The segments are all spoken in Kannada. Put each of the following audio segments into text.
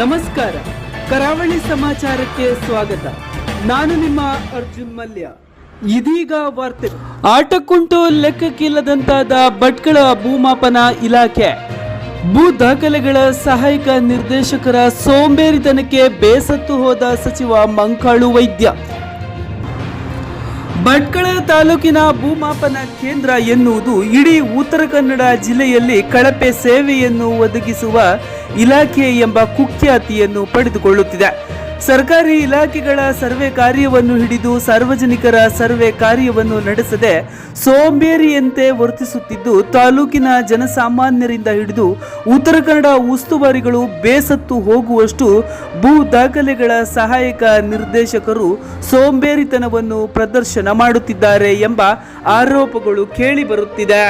ನಮಸ್ಕಾರ. ಕರಾವಳಿ ಸಮಾಚಾರಕ್ಕೆ ಸ್ವಾಗತ. ನಾನು ನಿಮ್ಮ ಅರ್ಜುನ್ ಮಲ್ಯ. ಇದೀಗ ವಾರ್ತೆ. ಆಟಕ್ಕುಂಟು ಲೆಕ್ಕಕ್ಕಿಲ್ಲದಂತಾದ ಭಟ್ಕಳ ಭೂಮಾಪನ ಇಲಾಖೆ. ಭೂ ದಾಖಲೆಗಳ ಸಹಾಯಕ ನಿರ್ದೇಶಕರ ಸೋಂಬೇರಿತನಕ್ಕೆ ಬೇಸತ್ತು ಹೋದ ಸಚಿವ ಮಂಕಾಳು ವೈದ್ಯ. ಭಟ್ಕಳ ತಾಲೂಕಿನ ಭೂಮಾಪನ ಕೇಂದ್ರ ಎನ್ನುವುದು ಇಡೀ ಉತ್ತರ ಕನ್ನಡ ಜಿಲ್ಲೆಯಲ್ಲಿ ಕಳಪೆ ಸೇವೆಯನ್ನು ಒದಗಿಸುವ ಇಲಾಖೆ ಎಂಬ ಕುಖ್ಯಾತಿಯನ್ನು ಪಡೆದುಕೊಳ್ಳುತ್ತಿದೆ. ಸರ್ಕಾರಿ ಇಲಾಖೆಗಳ ಸರ್ವೆ ಕಾರ್ಯವನ್ನು ಹಿಡಿದು ಸಾರ್ವಜನಿಕರ ಸರ್ವೆ ಕಾರ್ಯವನ್ನು ನಡೆಸದೆ ಸೋಂಬೇರಿಯಂತೆ ವರ್ತಿಸುತ್ತಿದ್ದು, ತಾಲೂಕಿನ ಜನಸಾಮಾನ್ಯರಿಂದ ಹಿಡಿದು ಉತ್ತರ ಕನ್ನಡ ಉಸ್ತುವಾರಿಗಳು ಬೇಸತ್ತು ಹೋಗುವಷ್ಟು ಭೂ ದಾಖಲೆಗಳ ಸಹಾಯಕ ನಿರ್ದೇಶಕರು ಸೋಂಬೇರಿತನವನ್ನು ಪ್ರದರ್ಶನ ಮಾಡುತ್ತಿದ್ದಾರೆ ಎಂಬ ಆರೋಪಗಳು ಕೇಳಿಬರುತ್ತಿದೆ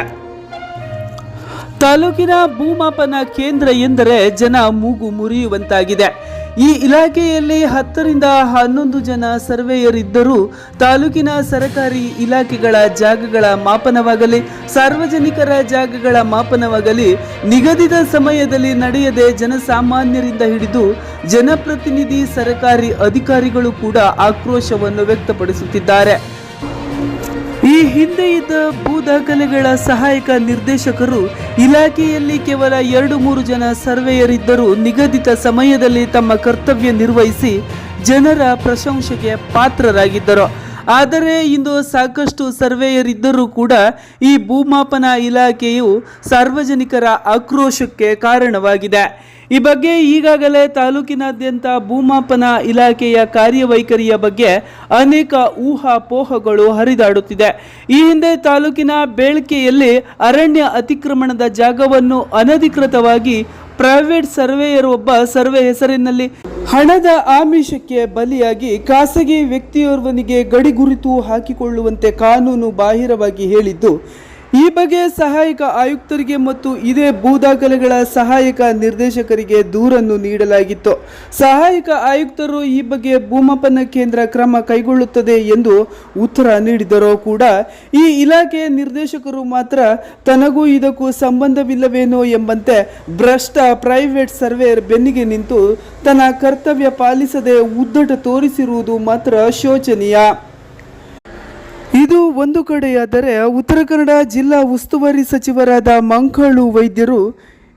ತಾಲೂಕಿನ ಭೂಮಾಪನ ಕೇಂದ್ರ ಎಂದರೆ ಜನ ಮೂಗು ಮುರಿಯುವಂತಾಗಿದೆ. ಈ ಇಲಾಖೆಯಲ್ಲಿ ಹತ್ತರಿಂದ ಹನ್ನೊಂದು ಜನ ಸರ್ವೇಯರ್ ಇದ್ದರೂ ತಾಲೂಕಿನ ಸರಕಾರಿ ಇಲಾಖೆಗಳ ಜಾಗಗಳ ಮಾಪನವಾಗಲಿ, ಸಾರ್ವಜನಿಕರ ಜಾಗಗಳ ಮಾಪನವಾಗಲಿ, ನಿಗದಿತ ಸಮಯದಲ್ಲಿ ನಡೆಯದೆ ಜನಸಾಮಾನ್ಯರಿಂದ ಹಿಡಿದು ಜನಪ್ರತಿನಿಧಿ ಸರ್ಕಾರಿ ಅಧಿಕಾರಿಗಳು ಕೂಡ ಆಕ್ರೋಶವನ್ನು ವ್ಯಕ್ತಪಡಿಸುತ್ತಿದ್ದಾರೆ. ಹಿಂದೆ ಇದ್ದ ಭೂ ದಾಖಲೆಗಳ ಸಹಾಯಕ ನಿರ್ದೇಶಕರು ಇಲಾಖೆಯಲ್ಲಿ ಕೇವಲ ಎರಡು ಮೂರು ಜನ ಸರ್ವೆಯರ್ ಇದ್ದರೂ ನಿಗದಿತ ಸಮಯದಲ್ಲಿ ತಮ್ಮ ಕರ್ತವ್ಯ ನಿರ್ವಹಿಸಿ ಜನರ ಪ್ರಶಂಸೆಗೆ ಪಾತ್ರರಾಗಿದ್ದರು. ಆದರೆ ಇಂದು ಸಾಕಷ್ಟು ಸರ್ವೇಯರ್ ಇದ್ದರೂ ಕೂಡ ಈ ಭೂಮಾಪನ ಇಲಾಖೆಯು ಸಾರ್ವಜನಿಕರ ಆಕ್ರೋಶಕ್ಕೆ ಕಾರಣವಾಗಿದೆ. ಈ ಬಗ್ಗೆ ಈಗಾಗಲೇ ತಾಲೂಕಿನಾದ್ಯಂತ ಭೂಮಾಪನ ಇಲಾಖೆಯ ಕಾರ್ಯವೈಖರಿಯ ಬಗ್ಗೆ ಅನೇಕ ಊಹಾಪೋಹಗಳು ಹರಿದಾಡುತ್ತಿದೆ. ಈ ಹಿಂದೆ ತಾಲೂಕಿನ ಬೇಳ್ಕೆಯಲ್ಲಿ ಅರಣ್ಯ ಅತಿಕ್ರಮಣದ ಜಾಗವನ್ನು ಅನಧಿಕೃತವಾಗಿ ಪ್ರೈವೇಟ್ ಸರ್ವೇಯರ್ ಒಬ್ಬ ಸರ್ವೆ ಹೆಸರಿನಲ್ಲಿ ಹಣದ ಆಮಿಷಕ್ಕೆ ಬಲಿಯಾಗಿ ಖಾಸಗಿ ವ್ಯಕ್ತಿಯೋರ್ವನಿಗೆ ಗಡಿ ಗುರುತು ಹಾಕಿಕೊಳ್ಳುವಂತೆ ಕಾನೂನು ಬಾಹಿರವಾಗಿ ಹೇಳಿದ್ದು ಈ ಬಗ್ಗೆ ಸಹಾಯಕ ಆಯುಕ್ತರಿಗೆ ಮತ್ತು ಇದೇ ಭೂ ದಾಖಲೆಗಳ ಸಹಾಯಕ ನಿರ್ದೇಶಕರಿಗೆ ದೂರನ್ನು ನೀಡಲಾಗಿತ್ತು. ಸಹಾಯಕ ಆಯುಕ್ತರು ಈ ಬಗ್ಗೆ ಭೂಮಾಪನ ಕೇಂದ್ರ ಕ್ರಮ ಕೈಗೊಳ್ಳುತ್ತದೆ ಎಂದು ಉತ್ತರ ನೀಡಿದರೂ ಕೂಡ ಈ ಇಲಾಖೆಯ ನಿರ್ದೇಶಕರು ಮಾತ್ರ ತನಗೂ ಇದಕ್ಕೂ ಸಂಬಂಧವಿಲ್ಲವೇನೋ ಎಂಬಂತೆ ಭ್ರಷ್ಟ ಪ್ರೈವೇಟ್ ಸರ್ವೇಯರ್ ಬೆನ್ನಿಗೆ ನಿಂತು ತನ್ನ ಕರ್ತವ್ಯ ಪಾಲಿಸದೆ ಉದ್ದಟ ತೋರಿಸಿರುವುದು ಮಾತ್ರ ಶೋಚನೀಯ. ಒಂದು ಕಡೆಯಾದರೆ ಉತ್ತರ ಕನ್ನಡ ಜಿಲ್ಲಾ ಉಸ್ತುವಾರಿ ಸಚಿವರಾದ ಮಂಕಳು ವೈದ್ಯರು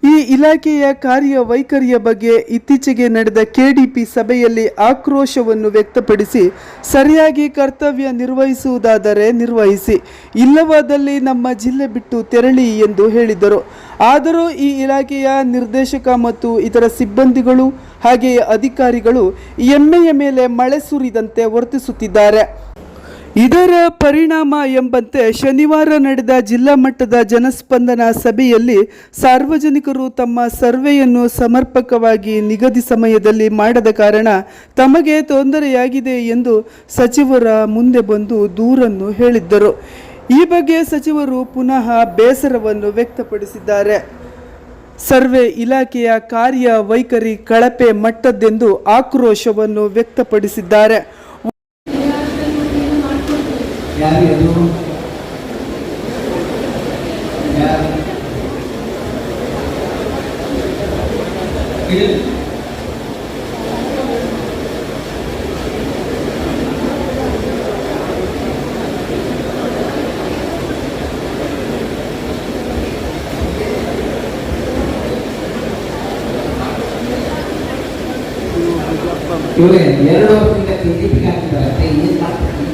ಈ ಇಲಾಖೆಯ ಕಾರ್ಯ ವೈಖರಿಯ ಬಗ್ಗೆ ಇತ್ತೀಚೆಗೆ ನಡೆದ ಕೆಡಿಪಿ ಸಭೆಯಲ್ಲಿ ಆಕ್ರೋಶವನ್ನು ವ್ಯಕ್ತಪಡಿಸಿ ಸರಿಯಾಗಿ ಕರ್ತವ್ಯ ನಿರ್ವಹಿಸುವುದಾದರೆ ನಿರ್ವಹಿಸಿ, ಇಲ್ಲವಾದಲ್ಲಿ ನಮ್ಮ ಜಿಲ್ಲೆ ಬಿಟ್ಟು ತೆರಳಿ ಎಂದು ಹೇಳಿದರು. ಆದರೂ ಈ ಇಲಾಖೆಯ ನಿರ್ದೇಶಕ ಮತ್ತು ಇತರ ಸಿಬ್ಬಂದಿಗಳು ಹಾಗೆಯೇ ಅಧಿಕಾರಿಗಳು ಎಮ್ಮೆಯ ಮೇಲೆ ಮಳೆ ಸುರಿದಂತೆ ವರ್ತಿಸುತ್ತಿದ್ದಾರೆ. ಇದರ ಪರಿಣಾಮ ಎಂಬಂತೆ ಶನಿವಾರ ನಡೆದ ಜಿಲ್ಲಾ ಮಟ್ಟದ ಜನಸ್ಪಂದನ ಸಭೆಯಲ್ಲಿ ಸಾರ್ವಜನಿಕರು ತಮ್ಮ ಸರ್ವೆಯನ್ನು ಸಮರ್ಪಕವಾಗಿ ನಿಗದಿ ಸಮಯದಲ್ಲಿ ಮಾಡದ ಕಾರಣ ತಮಗೆ ತೊಂದರೆಯಾಗಿದೆ ಎಂದು ಸಚಿವರ ಮುಂದೆ ಬಂದು ದೂರನ್ನು ಹೇಳಿದ್ದರು. ಈ ಬಗ್ಗೆ ಸಚಿವರು ಪುನಃ ಬೇಸರವನ್ನು ವ್ಯಕ್ತಪಡಿಸಿದ್ದಾರೆ. ಸರ್ವೆ ಇಲಾಖೆಯ ಕಾರ್ಯ ವೈಖರಿ ಕಳಪೆ ಮಟ್ಟದ್ದೆಂದು ಆಕ್ರೋಶವನ್ನು ವ್ಯಕ್ತಪಡಿಸಿದ್ದಾರೆ. ಯಾರು ಅದು ಯಾರು ಇದು ಇವರೇ ಎರಡು ವರ್ಷದಿಂದ ಕೆಜಿಪಿಗೆ ಹಾಕಿದ್ದಾರೆ ಅಷ್ಟೇ ಏನು ಮಾಡ್ತಾರೆ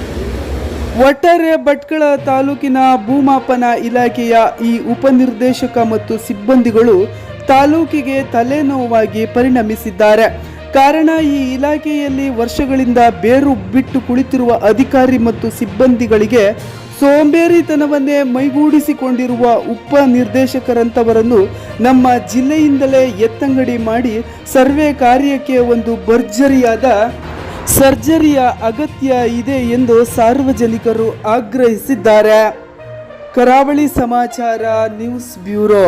ಒಟ್ಟಾರೆ ಭಟ್ಕಳ ತಾಲೂಕಿನ ಭೂಮಾಪನ ಇಲಾಖೆಯ ಈ ಉಪನಿರ್ದೇಶಕ ಮತ್ತು ಸಿಬ್ಬಂದಿಗಳು ತಾಲೂಕಿಗೆ ತಲೆನೋವಾಗಿ ಪರಿಣಮಿಸಿದ್ದಾರೆ. ಕಾರಣ ಈ ಇಲಾಖೆಯಲ್ಲಿ ವರ್ಷಗಳಿಂದ ಬೇರು ಬಿಟ್ಟು ಕುಳಿತಿರುವ ಅಧಿಕಾರಿ ಮತ್ತು ಸಿಬ್ಬಂದಿಗಳಿಗೆ ಸೋಂಬೇರಿತನವನ್ನೇ ಮೈಗೂಡಿಸಿಕೊಂಡಿರುವ ಉಪ ನಿರ್ದೇಶಕರಂಥವರನ್ನು ನಮ್ಮ ಜಿಲ್ಲೆಯಿಂದಲೇ ಎತ್ತಂಗಡಿ ಮಾಡಿ ಸರ್ವೆ ಕಾರ್ಯಕ್ಕೆ ಒಂದು ಭರ್ಜರಿಯಾದ ಸರ್ಜರಿಯ ಅಗತ್ಯ ಇದೆ ಎಂದು ಸಾರ್ವಜನಿಕರು ಆಗ್ರಹಿಸಿದ್ದಾರೆ. ಕರಾವಳಿ ಸಮಾಚಾರ ನ್ಯೂಸ್ ಬ್ಯೂರೋ.